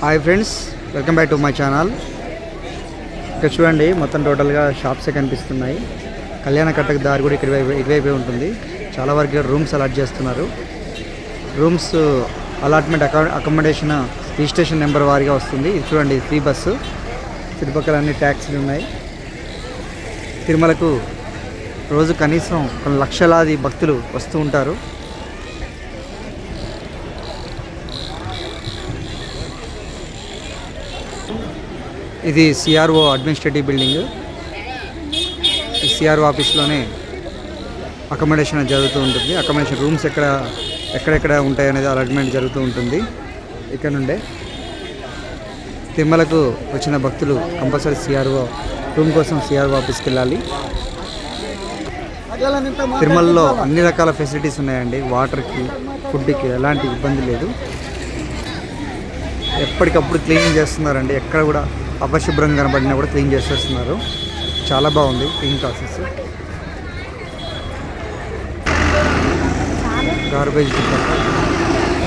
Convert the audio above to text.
Hi friends welcome back to my channel ఇక్కడ చూడండి మొత్తం టోటల్గా షాప్సే కనిపిస్తున్నాయి. కళ్యాణ కట్టకు దారి కూడా ఇక్కడ ఇటువైపే ఉంటుంది. చాలా వరకు రూమ్స్ అలాట్ చేస్తున్నారు. రూమ్స్ అలాట్మెంట్ అకా అకామిడేషన్ రిజిస్ట్రేషన్ నెంబర్ వారిగా వస్తుంది. ఇది చూడండి ఫ్రీ బస్సు చుట్టుపక్కల అన్ని ట్యాక్సీలు ఉన్నాయి. తిరుమలకు రోజు కనీసం కొన్ని లక్షలాది భక్తులు వస్తూ ఉంటారు. ఇది సిఆర్ఓ అడ్మినిస్ట్రేటివ్ బిల్డింగ్ సిఆర్ఓ ఆఫీస్లోనే అకామిడేషన్ జరుగుతూ ఉంటుంది. అకామిడేషన్ రూమ్స్ ఎక్కడ ఎక్కడెక్కడ ఉంటాయి అనేది అలాట్మెంట్ జరుగుతూ ఉంటుంది. ఇక్కడ నుండే తిరుమలకు వచ్చిన భక్తులు కంపల్సరీ సిఆర్ఓ రూమ్ కోసం సిఆర్ఓ ఆఫీస్కి వెళ్ళాలి. తిరుమలలో అన్ని రకాల ఫెసిలిటీస్ ఉన్నాయండి. వాటర్కి ఫుడ్కి ఎలాంటి ఇబ్బంది లేదు. ఎప్పటికప్పుడు క్లీనింగ్ చేస్తున్నారండి. ఎక్కడ కూడా అపశుభ్రంగా కనబడినా కూడా క్లీన్ చేసేస్తున్నారు. చాలా బాగుంది క్లీన్ ప్రాసెస్. గార్బేజ్